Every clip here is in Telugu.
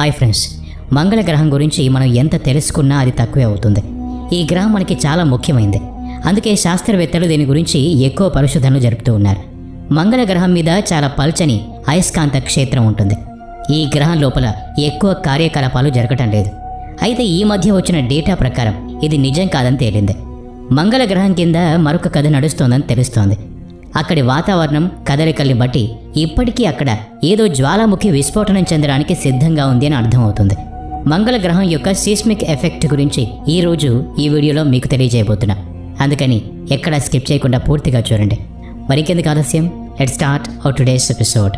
హాయ్ ఫ్రెండ్స్ మంగళ గ్రహం గురించి మనం ఎంత తెలుసుకున్నా అది తక్కువే అవుతుంది. ఈ గ్రహం మనకి చాలా ముఖ్యమైంది. అందుకే శాస్త్రవేత్తలు దీని గురించి ఎక్కువ పరిశోధనలు జరుపుతూ ఉన్నారు. మంగళ గ్రహం మీద చాలా పల్చని అయస్కాంత క్షేత్రం ఉంటుంది. ఈ గ్రహం లోపల ఎక్కువ కార్యకలాపాలు జరగటం లేదు. అయితే ఈ మధ్య వచ్చిన డేటా ప్రకారం ఇది నిజం కాదని తేలింది. మంగళ గ్రహం కింద మరొక కథ నడుస్తోందని తెలుస్తోంది. అక్కడి వాతావరణం కదలికల్ని బట్టి ఇప్పటికీ అక్కడ ఏదో జ్వాలాముఖి విస్ఫోటనం చెందడానికి సిద్ధంగా ఉంది అని అర్థమవుతుంది. మంగళ గ్రహం యొక్క సీస్మిక్ ఎఫెక్ట్ గురించి ఈరోజు ఈ వీడియోలో మీకు తెలియజేయబోతున్నా. అందుకని ఎక్కడా స్కిప్ చేయకుండా పూర్తిగా చూడండి. మరికెందుకు ఆలస్యం? Let start our today's episode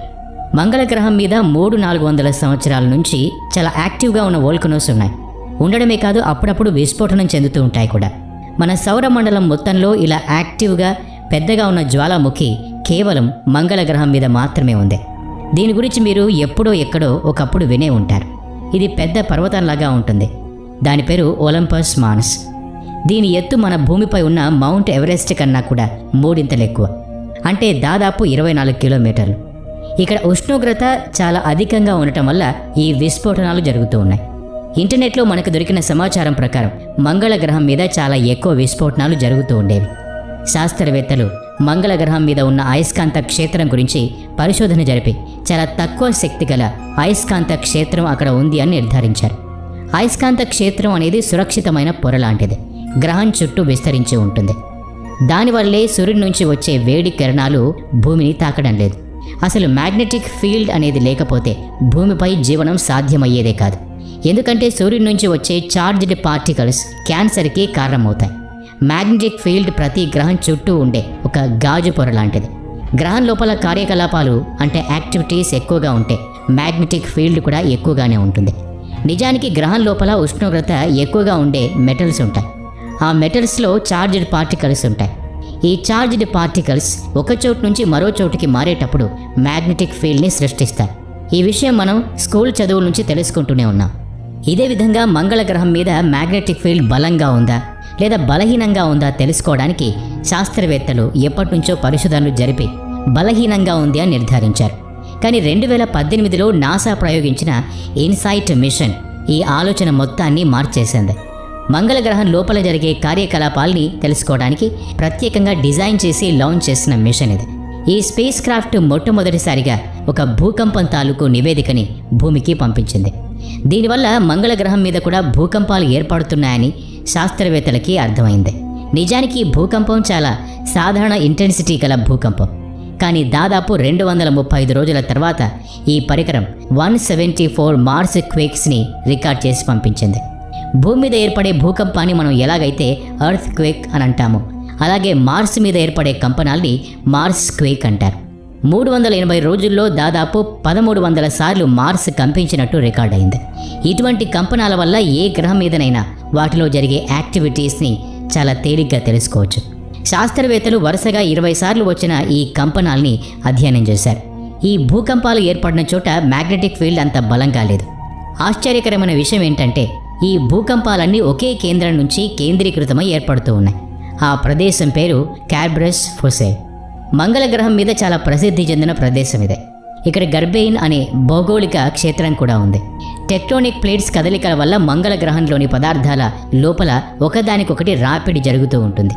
మంగళ గ్రహం మీద మూడు నాలుగు వందల సంవత్సరాల నుంచి చాలా యాక్టివ్గా ఉన్న వోల్కనోస్ ఉన్నాయి. ఉండడమే కాదు అప్పుడప్పుడు విస్ఫోటనం చెందుతూ ఉంటాయి కూడా. మన సౌర మండలం మొత్తంలో ఇలా యాక్టివ్గా పెద్దగా ఉన్న జ్వాలాముఖి కేవలం మంగళ గ్రహం మీద మాత్రమే ఉంది. దీని గురించి మీరు ఎప్పుడో ఎక్కడో ఒకప్పుడు వినే ఉంటారు. ఇది పెద్ద పర్వతంలాగా ఉంటుంది. దాని పేరు ఒలంపస్ మానస్. దీని ఎత్తు మన భూమిపై ఉన్న మౌంట్ ఎవరెస్ట్ కన్నా కూడా మూడింతలు ఎక్కువ. అంటే దాదాపు ఇరవై నాలుగు కిలోమీటర్లు. ఇక్కడ ఉష్ణోగ్రత చాలా అధికంగా ఉండటం వల్ల ఈ విస్ఫోటనాలు జరుగుతూ ఉన్నాయి. ఇంటర్నెట్లో మనకు దొరికిన సమాచారం ప్రకారం మంగళ గ్రహం మీద చాలా ఎక్కువ విస్ఫోటనాలు జరుగుతూ ఉండేవి. శాస్త్రవేత్తలు మంగళ గ్రహం మీద ఉన్న అయస్కాంత క్షేత్రం గురించి పరిశోధన జరిపి చాలా తక్కువ శక్తి గల అయస్కాంత క్షేత్రం అక్కడ ఉంది అని నిర్ధారించారు. అయస్కాంత క్షేత్రం అనేది సురక్షితమైన పొర లాంటిది. గ్రహం చుట్టూ విస్తరించి ఉంటుంది. దానివల్లే సూర్యుడి నుంచి వచ్చే వేడి కిరణాలు భూమిని తాకడం లేదు. అసలు మ్యాగ్నెటిక్ ఫీల్డ్ అనేది లేకపోతే భూమిపై జీవనం సాధ్యమయ్యేదే కాదు. ఎందుకంటే సూర్యుడి నుంచి వచ్చే చార్జ్డ్ పార్టికల్స్ క్యాన్సర్కి కారణమవుతాయి. మ్యాగ్నెటిక్ ఫీల్డ్ ప్రతి గ్రహం చుట్టూ ఉండే ఒక గాజు పొర లాంటిది. గ్రహం లోపల కార్యకలాపాలు అంటే యాక్టివిటీస్ ఎక్కువగా ఉంటే మ్యాగ్నెటిక్ ఫీల్డ్ కూడా ఎక్కువగానే ఉంటుంది. నిజానికి గ్రహం లోపల ఉష్ణోగ్రత ఎక్కువగా ఉండే మెటల్స్ ఉంటాయి. ఆ మెటల్స్లో చార్జ్డ్ పార్టికల్స్ ఉంటాయి. ఈ చార్జ్డ్ పార్టికల్స్ ఒక చోటు నుంచి మరో చోటుకి మారేటప్పుడు మ్యాగ్నెటిక్ ఫీల్డ్ని సృష్టిస్తాయి. ఈ విషయం మనం స్కూల్ చదువుల నుంచి తెలుసుకుంటూనే ఉన్నాం. ఇదే విధంగా మంగళ గ్రహం మీద మ్యాగ్నెటిక్ ఫీల్డ్ బలంగా ఉందా? లేదా బలహీనంగా ఉందా తెలుసుకోవడానికి శాస్త్రవేత్తలు ఎప్పటినుంచో పరిశోధనలు జరిపి బలహీనంగా ఉంది అని నిర్ధారించారు. కానీ రెండు వేల పద్దెనిమిదిలో నాసా ప్రయోగించిన ఇన్సైట్ మిషన్ ఈ ఆలోచన మొత్తాన్ని మార్చేసింది. మంగళ గ్రహం లోపల జరిగే కార్యకలాపాల్ని తెలుసుకోవడానికి ప్రత్యేకంగా డిజైన్ చేసి లాంచ్ చేసిన మిషన్ ఇది. ఈ స్పేస్ క్రాఫ్ట్ మొట్టమొదటిసారిగా ఒక భూకంపం తాలూకు నివేదికని భూమికి పంపించింది. దీనివల్ల మంగళ గ్రహం మీద కూడా భూకంపాలు ఏర్పడుతున్నాయని శాస్త్రవేత్తలకి అర్థమైంది. నిజానికి భూకంపం చాలా సాధారణ ఇంటెన్సిటీ గల భూకంపం. కానీ దాదాపు రెండు వందల ముప్పై ఐదు రోజుల తర్వాత ఈ పరికరం వన్ సెవెంటీ ఫోర్ మార్స్ క్వేక్స్ని రికార్డ్ చేసి పంపించింది. భూమి మీద ఏర్పడే భూకంపాన్ని మనం ఎలాగైతే అర్త్ క్వేక్ అని అంటాము అలాగే మార్స్ మీద ఏర్పడే కంపనాల్ని మార్స్ క్వేక్ అంటారు. మూడు వందల ఎనభై రోజుల్లో దాదాపు పదమూడు వందల సార్లు మార్స్ కంపించినట్టు రికార్డ్ అయింది ఇటువంటి కంపనాల వల్ల ఏ గ్రహం మీదనైనా వాటిలో జరిగే యాక్టివిటీస్ని చాలా తేలిగ్గా తెలుసుకోవచ్చు. శాస్త్రవేత్తలు వరుసగా ఇరవై సార్లు వచ్చిన ఈ కంపనాల్ని అధ్యయనం చేశారు. ఈ భూకంపాలు ఏర్పడిన చోట మ్యాగ్నెటిక్ ఫీల్డ్ అంత బలంగా లేదు. ఆశ్చర్యకరమైన విషయం ఏంటంటే ఈ భూకంపాలన్నీ ఒకే కేంద్రం నుంచి కేంద్రీకృతమై ఏర్పడుతూ ఉన్నాయి. ఆ ప్రదేశం పేరు క్యాబ్రస్ ఫుసే. మంగళ గ్రహం మీద చాలా ప్రసిద్ధి చెందిన ప్రదేశం ఇదే. ఇక్కడ గర్భెయిన్ అనే భౌగోళిక క్షేత్రం కూడా ఉంది. టెక్టోనిక్ ప్లేట్స్ కదలికల వల్ల మంగళ గ్రహంలోని పదార్థాల లోపల ఒకదానికొకటి రాపిడి జరుగుతూ ఉంటుంది.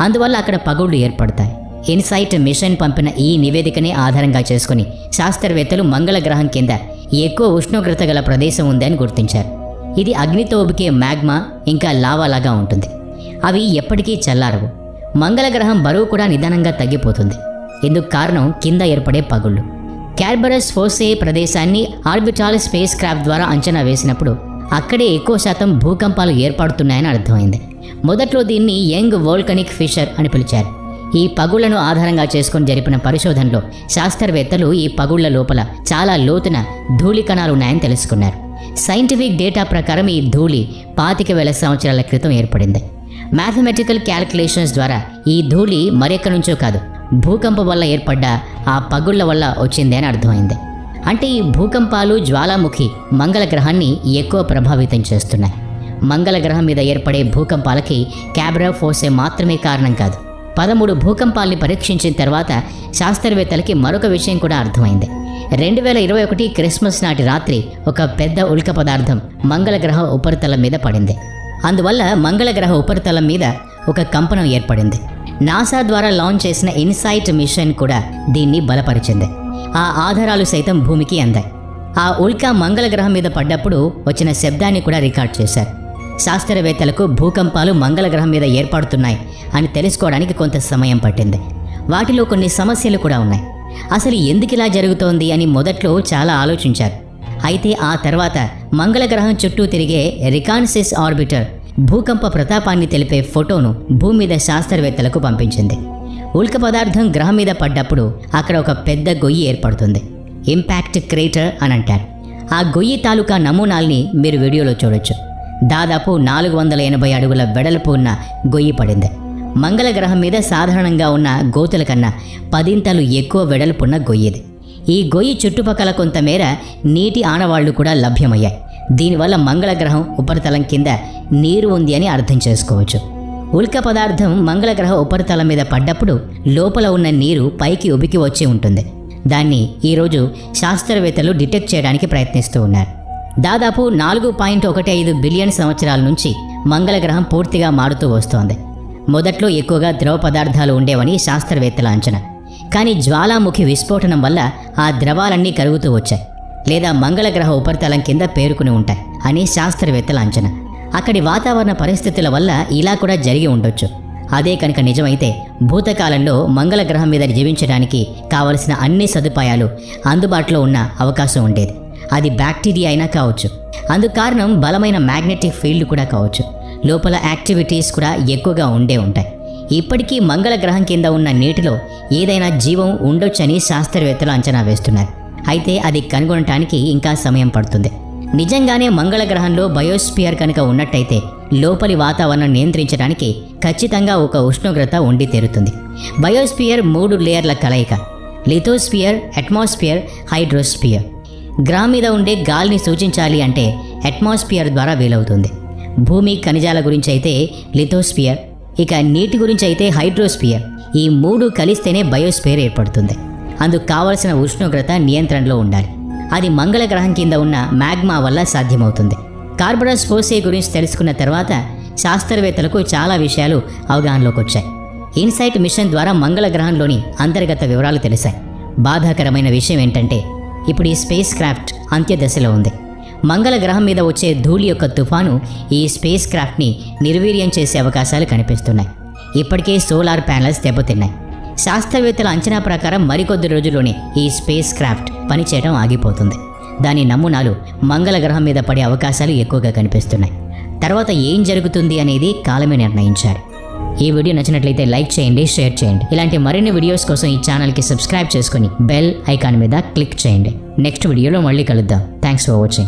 అందువల్ల అక్కడ పగుళ్ళు ఏర్పడతాయి. ఇన్సైట్ మిషన్ పంపిన ఈ నివేదికనే ఆధారంగా చేసుకుని శాస్త్రవేత్తలు మంగళ గ్రహం కింద ఎక్కువ ఉష్ణోగ్రత గల ప్రదేశం ఉందని గుర్తించారు. ఇది అగ్నితో ఉబికే మ్యాగ్మా ఇంకా లావాలాగా ఉంటుంది. అవి ఎప్పటికీ చల్లారవు. మంగళ గ్రహం బరువు కూడా నిదానంగా తగ్గిపోతుంది. ఇందుకు కారణం కింద ఏర్పడే పగుళ్ళు. క్యార్బరస్ ఫోసే ప్రదేశాన్ని ఆర్బిటాల్ స్పేస్ క్రాఫ్ట్ ద్వారా అంచనా వేసినప్పుడు అక్కడే ఎక్కువ శాతం భూకంపాలు ఏర్పడుతున్నాయని అర్థమైంది. మొదట్లో దీన్ని యంగ్ వోల్కనిక్ ఫిషర్ అని పిలిచారు. ఈ పగుళ్ళను ఆధారంగా చేసుకొని జరిపిన పరిశోధనలో శాస్త్రవేత్తలు ఈ పగుళ్ళ లోపల చాలా లోతున ధూళి కణాలు ఉన్నాయని తెలుసుకున్నారు. సైంటిఫిక్ డేటా ప్రకారం ఈ ధూళి పాతిక వేల సంవత్సరాల క్రితం ఏర్పడింది. మ్యాథమెటికల్ క్యాలిక్యులేషన్స్ ద్వారా ఈ ధూళి మరెక్క నుంచో కాదు భూకంపం వల్ల ఏర్పడ్డ ఆ పగుళ్ళ వల్ల వచ్చింది అని అర్థమైంది. అంటే ఈ భూకంపాలు జ్వాలాముఖి మంగళ గ్రహాన్ని ఎక్కువ ప్రభావితం చేస్తున్నాయి. మంగళ గ్రహం మీద ఏర్పడే భూకంపాలకి క్యాబ్రా ఫోసే మాత్రమే కారణం కాదు. పదమూడు భూకంపాల్ని పరీక్షించిన తర్వాత శాస్త్రవేత్తలకి మరొక విషయం కూడా అర్థమైంది. రెండు వేల ఇరవై ఒకటి క్రిస్మస్ నాటి రాత్రి ఒక పెద్ద ఉల్క పదార్థం మంగళగ్రహ ఉపరితలం మీద పడింది. అందువల్ల మంగళగ్రహ ఉపరితలం మీద ఒక కంపనం ఏర్పడింది. నాసా ద్వారా లాంచ్ చేసిన ఇన్సైట్ మిషన్ కూడా దీన్ని బలపరిచింది. ఆ ఆధారాలు సైతం భూమికి అందాయి. ఆ ఉల్కా మంగళగ్రహం మీద పడ్డప్పుడు వచ్చిన శబ్దాన్ని కూడా రికార్డ్ చేశారు. శాస్త్రవేత్తలకు భూకంపాలు మంగళగ్రహం మీద ఏర్పడుతున్నాయి అని తెలుసుకోవడానికి కొంత సమయం పట్టింది. వాటిలో కొన్ని సమస్యలు కూడా ఉన్నాయి. అసలు ఎందుకు ఇలా జరుగుతోంది అని మొదట్లో చాలా ఆలోచించారు. అయితే ఆ తర్వాత మంగళగ్రహం చుట్టూ తిరిగే రికాన్సిస్ ఆర్బిటర్ భూకంప ప్రతాపాన్ని తెలిపే ఫోటోను భూమి మీద శాస్త్రవేత్తలకు పంపించింది. ఉల్క పదార్థం గ్రహం మీద పడ్డప్పుడు అక్కడ ఒక పెద్ద గొయ్యి ఏర్పడుతుంది. ఇంపాక్ట్ క్రేటర్ అని అంటారు. ఆ గొయ్యి తాలూకా నమూనాల్ని మీరు వీడియోలో చూడొచ్చు. దాదాపు నాలుగు వందల ఎనభై అడుగుల వెడల్పు ఉన్న గొయ్యి పడింది. మంగళ గ్రహం మీద సాధారణంగా ఉన్న గోతుల కన్నా పదింతలు ఎక్కువ వెడల్పున్న గొయ్యిది. ఈ గొయ్యి చుట్టుపక్కల కొంతమేర నీటి ఆనవాళ్ళు కూడా లభ్యమయ్యాయి. దీనివల్ల మంగళ గ్రహం ఉపరితలం కింద నీరు ఉంది అని అర్థం చేసుకోవచ్చు. ఉల్క పదార్థం మంగళగ్రహ ఉపరితలం మీద పడ్డప్పుడు లోపల ఉన్న నీరు పైకి ఉబికి వచ్చి ఉంటుంది. దాన్ని ఈరోజు శాస్త్రవేత్తలు డిటెక్ట్ చేయడానికి ప్రయత్నిస్తూ ఉన్నారు. దాదాపు నాలుగు పాయింట్ ఒకటి ఐదు బిలియన్ సంవత్సరాల నుంచి మంగళ గ్రహం పూర్తిగా మారుతూ వస్తోంది. మొదట్లో ఎక్కువగా ద్రవ పదార్థాలు ఉండేవని శాస్త్రవేత్తల అంచనా. కానీ జ్వాలాముఖి విస్ఫోటనం వల్ల ఆ ద్రవాలన్నీ కరుగుతూ వచ్చాయి. లేదా మంగళ గ్రహ ఉపరితలం కింద పేరుకుని ఉంటాయి అని శాస్త్రవేత్తల అంచనా. అక్కడి వాతావరణ పరిస్థితుల వల్ల ఇలా కూడా జరిగి ఉండొచ్చు. అదే కనుక నిజమైతే భూతకాలంలో మంగళ గ్రహం మీద జీవించడానికి కావలసిన అన్ని సదుపాయాలు అందుబాటులో ఉన్న అవకాశం ఉండేది. అది బ్యాక్టీరియా అయినా కావచ్చు. అందుకు కారణం బలమైన మ్యాగ్నెటిక్ ఫీల్డ్ కూడా కావచ్చు. లోపల యాక్టివిటీస్ కూడా ఎక్కువగా ఉండే ఉంటాయి. ఇప్పటికీ మంగళ గ్రహం కింద ఉన్న నీటిలో ఏదైనా జీవం ఉండొచ్చని శాస్త్రవేత్తలు అంచనా వేస్తున్నారు. అయితే అది కనుగొనటానికి ఇంకా సమయం పడుతుంది. నిజంగానే మంగళ గ్రహంలో బయోస్పియర్ కనుక ఉన్నట్టయితే లోపలి వాతావరణం నియంత్రించడానికి ఖచ్చితంగా ఒక ఉష్ణోగ్రత ఉండి తీరుతుంది. బయోస్పియర్ మూడు లేయర్ల కలయిక లిథోస్పియర్ అట్మాస్ఫియర్ హైడ్రోస్పియర్. గ్రహం మీద ఉండే గాలిని సూచించాలి అంటే అట్మాస్ఫియర్ ద్వారా వీలవుతుంది. భూమి ఖనిజాల గురించి అయితే లిథోస్పియర్ ఇక నీటి గురించి అయితే హైడ్రోస్పియర్. ఈ మూడు కలిస్తేనే బయోస్పియర్ ఏర్పడుతుంది. అందుకు కావలసిన ఉష్ణోగ్రత నియంత్రణలో ఉండాలి. అది మంగళ గ్రహం కింద ఉన్న మ్యాగ్మా వల్ల సాధ్యమవుతుంది. కార్బరస్ ఫోసే గురించి తెలుసుకున్న తర్వాత శాస్త్రవేత్తలకు చాలా విషయాలు అవగాహనలోకి వచ్చాయి. ఇన్సైట్ మిషన్ ద్వారా మంగళ గ్రహంలోని అంతర్గత వివరాలు తెలిసాయి. బాధాకరమైన విషయం ఏంటంటే ఇప్పుడు ఈ స్పేస్ క్రాఫ్ట్ అంత్యదశలో ఉంది. మంగళ గ్రహం మీద వచ్చే ధూళి యొక్క తుఫాను ఈ స్పేస్ క్రాఫ్ట్ని నిర్వీర్యం చేసే అవకాశాలు కనిపిస్తున్నాయి. ఇప్పటికే సోలార్ ప్యానెల్స్ దెబ్బతిన్నాయి. శాస్త్రవేత్తల అంచనా ప్రకారం మరికొద్ది రోజుల్లోనే ఈ స్పేస్ క్రాఫ్ట్ పనిచేయడం ఆగిపోతుంది. దాని నమూనాలు మంగళ గ్రహం మీద పడే అవకాశాలు ఎక్కువగా కనిపిస్తున్నాయి. తర్వాత ఏం జరుగుతుంది అనేది కాలమే నిర్ణయించాలి ఈ వీడియో నచ్చినట్లయితే లైక్ చేయండి షేర్ చేయండి. ఇలాంటి మరిన్ని వీడియోస్ కోసం ఈ ఛానల్కి సబ్స్క్రైబ్ చేసుకుని బెల్ ఐకాన్ మీద క్లిక్ చేయండి. నెక్స్ట్ వీడియోలో మళ్ళీ కలుద్దాం. Thanks for watching.